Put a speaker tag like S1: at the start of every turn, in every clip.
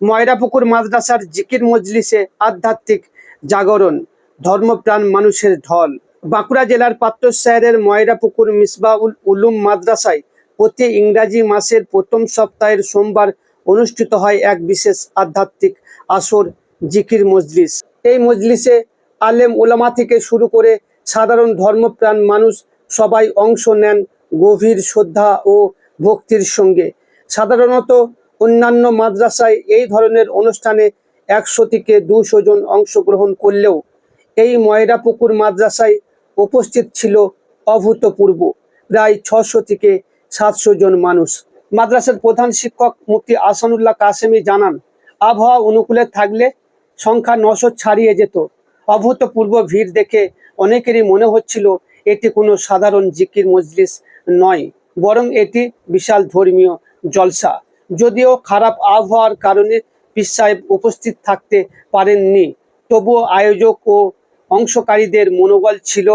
S1: ময়রাপুকুর মাদ্রাসার জিকির মজলিসে আধ্যাত্মিক জাগরণ, ধর্মপ্রাণ মানুষের ঢল। বাঁকুড়া জেলার পাত্রসাহের ময়রাপুকুর মিসবাউল উলুম মাদ্রাসায় প্রতি ইংরাজি মাসের প্রথম সপ্তাহের সোমবার অনুষ্ঠিত হয় এক বিশেষ আধ্যাত্মিক আসর জিকির মজলিস। এই মজলিসে আলেম ওলামা থেকে শুরু করে সাধারণ ধর্মপ্রাণ মানুষ সবাই অংশ নেন গভীর শ্রদ্ধা ও ভক্তির সঙ্গে। সাধারণত অন্যান্য মাদ্রাসায় এই ধরনের অনুষ্ঠানে একশো থেকে দুশো জন অংশগ্রহণ করলেও এই ময়রাপুকুর মাদ্রাসায় উপস্থিত ছিল অভূতপূর্ব। প্রায় ছশো থেকে সাতশো জন মানুষ। মাদ্রাসার প্রধান শিক্ষক মুফতি আসানুল্লাহ কাসেমি জানান, আবহাওয়া অনুকূলে থাকলে সংখ্যা নশো ছাড়িয়ে যেত। অভূতপূর্ব ভিড় দেখে অনেকেরই মনে হচ্ছিল এটি কোনো সাধারণ জিকির মজলিস নয়, বরং এটি বিশাল ধর্মীয় জলসা। যদিও খারাপ আবহাওয়ার কারণে পীর সাহেব উপস্থিত থাকতে পারেননি। তবুও আয়োজক ও অংশকারীদের মনোবল ছিল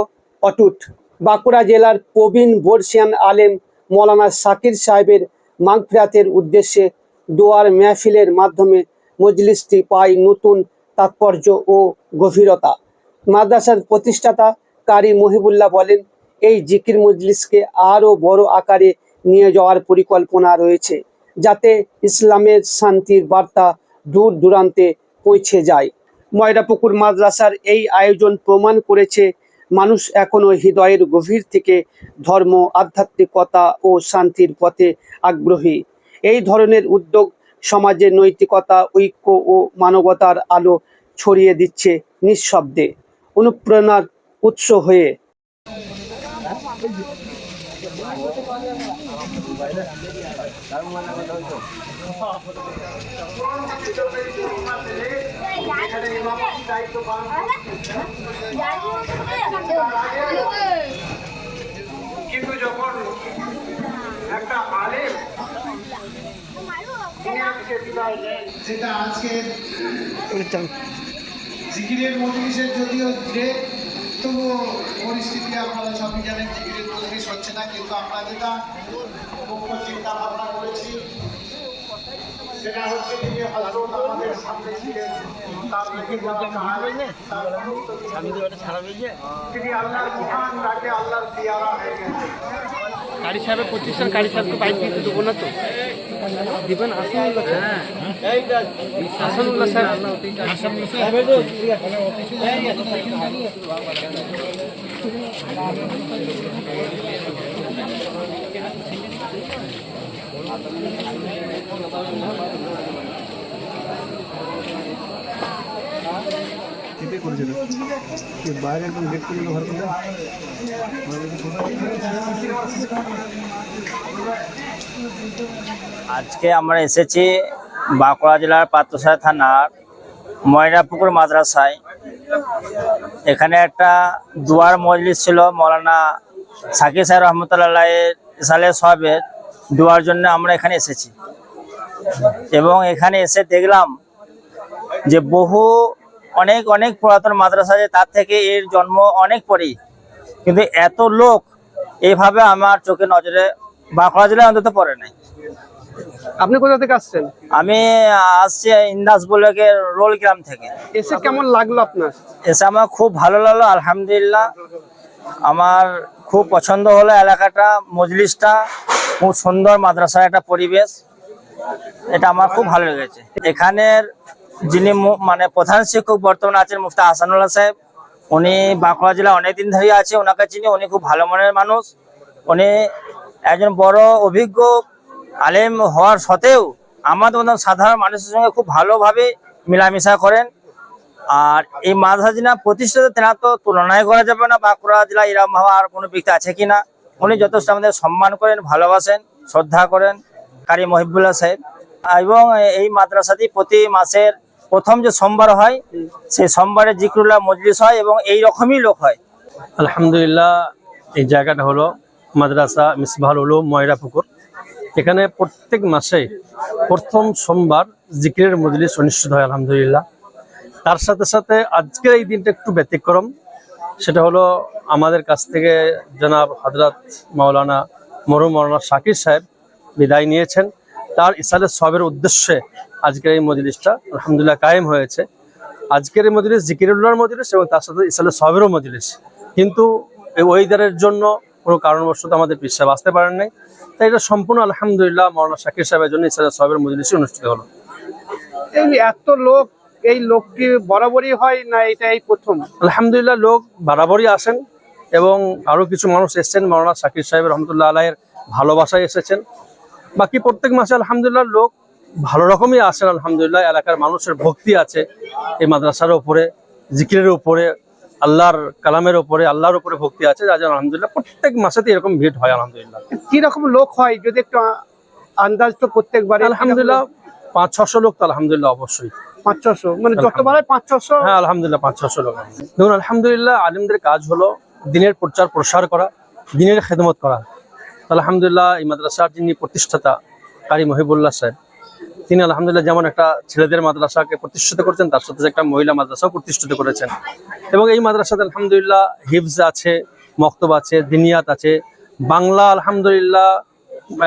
S1: অটুট। বাঁকুড়া জেলার প্রবীণ বর্ষিয়ান আলেম মৌলানা শাকির সাহেবের মাগফিরাতের উদ্দেশ্যে দোয়ার মেহফিলের মাধ্যমে মজলিসটি পায় নতুন তাৎপর্য ও গভীরতা। মাদ্রাসার প্রতিষ্ঠাতা কারি মহিবুল্লাহ বলেন, এই জিকির মজলিসকে আরও বড় আকারে নিয়ে যাওয়ার পরিকল্পনা রয়েছে। যাতে ইসলামের শান্তির বার্তা দূর দূরান্তে পৌঁছে যায়। ময়রাপুকুর মাদ্রাসার এই আয়োজন প্রমাণ করেছে, মানুষ এখনও হৃদয়ের গভীর থেকে ধর্ম, আধ্যাত্মিকতা ও শান্তির পথে আগ্রহী। এই ধরনের উদ্যোগ সমাজে নৈতিকতা, ঐক্য ও মানবতার আলো ছড়িয়ে দিচ্ছে নিঃশব্দে। অনুপ্রেরণার উৎস হয়ে
S2: কিন্তু যখন একটা আলেম
S3: সেটা আজকে জিকিরের মজলিসের যদিও যে তবুও পরিস্থিতি আপনারা সবই জানেন জিকিরের পরিবেশ হচ্ছে না কিন্তু আমরা যেটা মুখ্য চিন্তা ভাবনা করেছি।
S2: সেটা হচ্ছে তিনি হজরত আমাদের সামনে ছিলেন তার রেখে যাওয়া। তিনি আল্লাহর মহান তাকে আল্লাহর দিয়ারা হয়ে গেছেন
S1: কারি সাহেবের প্রতিষ্ঠান কারি সাহেবকে বাইক দিতে দেবো না তো। দিবেন আসানুল্লাহ আসানুল্লাহ স্যার
S4: আজকে আমরা এসেছি বাঁকুড়া জেলার পাত্রসায় থানার ময়নাপুকুর মাদ্রাসায়। এখানে একটা দুয়ার মজলিস ছিল, মৌলানা সাকির সাহেব রহমতুল্লাহ ইসালে সাহেবের দুয়ার জন্য আমরা এখানে এসেছি। এবং এখানে এসে দেখলাম যে বহু অনেক অনেক পুরাতন মাদ্রাসা আছে তার থেকে এর জন্ম অনেক পরেই। কিন্তু এত লোক এইভাবে আমার চোখে নজরে বাঁকুড়া জেলায় অন্তত পড়ে নাই।
S1: আপনি কোথা থেকে আসছেন?
S4: আমি আসছি ইন্দাস বলে রোল গ্রাম থেকে।
S1: এসে কেমন লাগল আপনার?
S4: এসে আমার খুব ভালো লাগল আলহামদুলিল্লাহ। আমার খুব পছন্দ হলো এলাকাটা মজলিসটা। খুব সুন্দর মাদ্রাসার একটা পরিবেশ। এটা আমার খুব ভালো লেগেছে। এখানের যিনি মানে প্রধান শিক্ষক বর্তমানে আছেন মুফতা হাসানুল্লাহ সাহেব। উনি বাঁকুড়া জেলা অনেকদিন ধরে আছে ওনাকে চিনি, উনি খুব ভালো মনের মানুষ। উনি একজন বড় অভিজ্ঞ আলেম হওয়ার সত্ত্বেও আমাদের মতন সাধারণ মানুষের সঙ্গে খুব ভালোভাবে মেলামেশা করেন। আর এই মাদ্রাসা জিনা প্রতিষ্ঠাতা তেনা তো তুলনায় করা যাবে না, বাঁকুড়া জেলা এরকম ভাবে আর কোনো ব্যক্তি আছে কিনা উনি যথেষ্ট আমাদের সম্মান করেন, ভালোবাসেন, শ্রদ্ধা করেন কারি মহিবুল্লাহ সাহেব। এবং এই মাদ্রাসাটি প্রতি মাসের প্রথম যে সোমবার হয়, সেই সোমবারে জিক্রুল্লাহ মজলিস হয় এবং এই রকমই লোক হয়।
S5: আলহামদুলিল্লাহ, এই জায়গাটা হলো মাদ্রাসা মিসবাহুল উলুম ময়রা পুকুর এখানে প্রত্যেক মাসে প্রথম সোমবার জিকিরের মজলিস অনুষ্ঠিত হয়, আলহামদুলিল্লাহ। তার সাথে সাথে আজকের এই দিনটা একটু ব্যতিক্রম। সেটা হলো আমাদের কাছ থেকে জনাব হজরত মাওলানা মরুম মৌলানা শাকির সাহেব বিদায় নিয়েছেন। তার ইসালের সবের উদ্দেশ্যে আজকের এই মজলিসটা আলহামদুলিল্লাহ কায়েম হয়েছে। আজকের এই মজলিস জিকিরুল্লাহর মজলিস এবং তার সাথে ইসলামের সবেরও মজলিস। কিন্তু এই ওয়েদারের জন্য কোনো কারণবশত আমাদের পীর সাহেব আসতে পারেন নাই। তাই এটা সম্পূর্ণ আলহামদুলিল্লাহ মৌলানা শাকির সাহেবের জন্য ইসলামের সবের মজলিসই অনুষ্ঠিত হলো।
S1: এই এত লোক এই লোক কি বরাবরই হয় না এটা এই প্রথম?
S5: আলহামদুলিল্লাহ লোক বরাবরই আসেন এবং আরও কিছু মানুষ এসেছেন। মৌলানা শাকির সাহেব রহমতুল্লাহ আলাইয়ের ভালোবাসায় এসেছেন। বাকি প্রত্যেক মাসে আলহামদুলিল্লাহ লোক ভালো রকমই আসেন আলহামদুলিল্লাহ। এলাকার মানুষের ভক্তি আছে এই মাদ্রাসার উপরে জিকিরের উপরে আল্লাহর কালামের উপরে আল্লাহর উপরে ভক্তি আছে যার জন্য আলহামদুলিল্লাহ প্রত্যেক মাসেতে এরকম ভিড় হয় আলহামদুলিল্লাহ।
S1: কি রকম লোক হয় যদি একটু আন্দাজ তো প্রত্যেকবার
S5: আলহামদুলিল্লাহ পাঁচ ছশো লোক তো আলহামদুলিল্লাহ অবশ্যই।
S1: পাঁচ ছশো মানে যতবারে পাঁচ ছশো
S5: হ্যাঁ আলহামদুলিল্লাহ পাঁচ ছশো লোক দেখুন আলহামদুলিল্লাহ আলিমদের কাজ হলো দিনের প্রচার প্রসার করা দিনের খেদমত করা। আলহামদুলিল্লাহ এই মাদ্রাসার যিনি প্রতিষ্ঠাতা কারি মহিবুল্লাহ সাহেব তিনি আলহামদুলিল্লাহ যেমন একটা ছেলেদের মাদ্রাসাকে প্রতিষ্ঠিত করেছেন, তার সাথে একটা মহিলা মাদ্রাসাও প্রতিষ্ঠিত করেছেন। এবং এই মাদ্রাসাতে আলহামদুলিল্লাহ হিফজ আছে, মক্তব আছে, দিনিয়াত আছে। বাংলা আলহামদুলিল্লাহ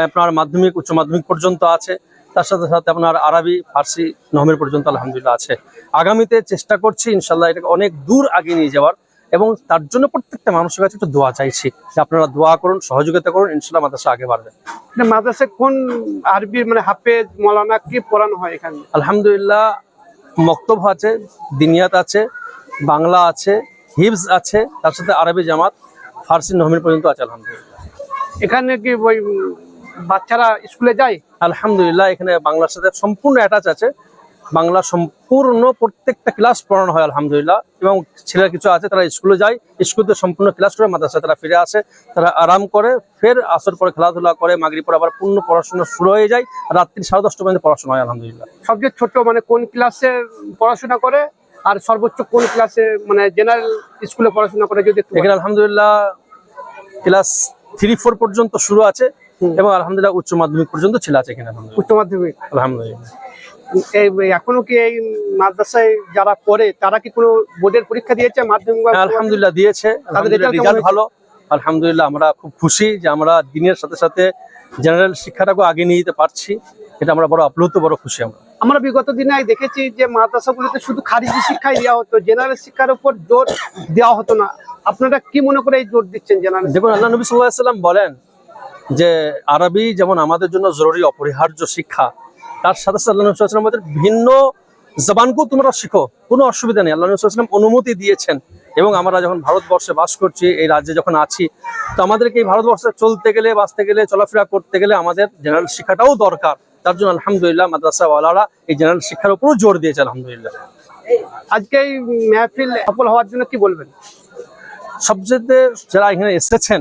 S5: আপনার মাধ্যমিক, উচ্চ মাধ্যমিক পর্যন্ত আছে। তার সাথে সাথে আপনার আরবি, ফার্সি, নহমের পর্যন্ত আলহামদুলিল্লাহ আছে। আগামীতে চেষ্টা করছি, ইনশাল্লাহ এটাকে অনেক দূর আগে নিয়ে যাওয়ার। এবং তার জন্য প্রত্যেকটা মানুষের কাছে একটু দোয়া চাইছি যে আপনারা দোয়া করুন সহযোগিতা করুন ইনশাল্লাহ মাদ্রাসা আগে বাড়বে।
S1: এটা মাদ্রাসায় কোন আরবি মানে হাফেজ মৌলানা কি পড়ানো হয় এখানে?
S5: আলহামদুলিল্লাহ মক্তব আছে দিনিয়াত আছে বাংলা আছে হিবস আছে তার সাথে আরবি জামাত ফার্সি নহমিন পর্যন্ত আছে আলহামদুলিল্লাহ।
S1: এখানে কি ওই বাচ্চারা স্কুলে যায়?
S5: আলহামদুলিল্লাহ এখানে বাংলার সাথে সম্পূর্ণ অ্যাটাচ আছে। বাংলা সম্পূর্ণ প্রত্যেকটা ক্লাস পড়ানো হয় আলহামদুলিল্লাহ। এবং ছেলেরা কিছু আছে তারা স্কুলে যায় স্কুলে সম্পূর্ণ ক্লাস করে মাদ্রাসায় তারা ফিরে আসে তারা আরাম করে ফের আসর পরে খেলাধুলা করে মাগরি পরে আবার পূর্ণ পড়াশোনা শুরু হয়ে যায় রাত্রি সাড়ে দশটা পর্যন্ত পড়াশোনা হয় আলহামদুলিল্লাহ।
S1: সবচেয়ে ছোট মানে কোন ক্লাসে পড়াশোনা করে আর সর্বোচ্চ কোন ক্লাসে মানে জেনারেল স্কুলে পড়াশোনা করে যদি
S5: এখানে আলহামদুলিল্লাহ ক্লাস থ্রি ফোর পর্যন্ত শুরু আছে এবং আলহামদুলিল্লাহ উচ্চ মাধ্যমিক পর্যন্ত ছেলে আছে এখানে
S1: উচ্চ মাধ্যমিক।
S5: আলহামদুলিল্লাহ।
S1: এখনও কি এই মাদ্রাসায় যারা পড়ে তারা কি কোনো বোর্ডের পরীক্ষা দিয়েছে মাধ্যমিক
S5: আলহামদুলিল্লাহ দিয়েছে।
S1: কেমন
S5: রেজাল্ট ভালো। আলহামদুলিল্লাহ আমরা খুব খুশি যে আমরা দিনের সাথে সাথে জেনারেল শিক্ষাটাকে আগে নিয়ে যেতে পারছি। এটা আমরা বড় আপ্লুত বড় খুশি আমরা।
S1: আমরা বিগত দিনে দেখেছি যে মাদ্রাসাগুলোতে শুধু খারিজি শিক্ষাই দেওয়া হতো জেনারেল শিক্ষার উপর জোর দেওয়া হতো না। আপনারা কি মনে করে এই জোর দিচ্ছেন জেনারেল
S5: দেখুন আল্লাহ নবী সাল্লাহ সাল্লাম বলেন যে আরবি যেমন আমাদের জন্য জরুরি অপরিহার্য শিক্ষা তার সাথে সাথে আল্লাহ নবী সাল্লাল্লাহু আমাদের ভিন্ন জবানকেও তোমরা শিখো। কোনো অসুবিধা নেই। আল্লাহ নবী সাল্লাল্লাহু অনুমতি দিয়েছেন এবং আমরা যখন ভারতবর্ষে বাস করছি এই রাজ্যে যখন আছি তো আমাদেরকে এই ভারতবর্ষে চলতে গেলে বাঁচতে গেলে চলাফেরা করতে গেলে আমাদের জেনারেল শিক্ষাটাও দরকার। তার জন্য আলহামদুলিল্লাহ মাদ্রাসাওয়ালারা এই জেনারেল শিক্ষার উপরও জোর দিয়েছে আলহামদুলিল্লাহ।
S1: আজকে এই মেহফিল সফল হওয়ার জন্য কি বলবেন?
S5: সবচেয়ে যারা এখানে এসেছেন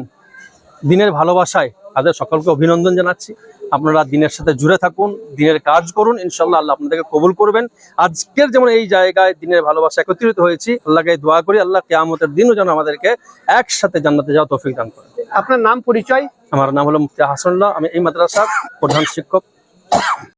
S5: দিনের ভালোবাসায় তাদের সকলকে অভিনন্দন জানাচ্ছি। আপনারা দিনের সাথে জুড়ে থাকুন দিনের কাজ করুন ইনশাল্লাহ আল্লাহ আপনাদেরকে কবুল করবেন। আজকের যেমন এই জায়গায় দিনের ভালোবাসা একত্রিত হয়েছি আল্লাহকে দোয়া করি আল্লাহ কেয়ামতের দিনও যেন আমাদেরকে একসাথে জানাতে যাওয়া তৌফিক দান করে।
S1: আপনার নাম পরিচয়?
S5: আমার নাম হলো মুফতি হাসানুল্লাহ আমি এই মাদ্রাসার প্রধান শিক্ষক।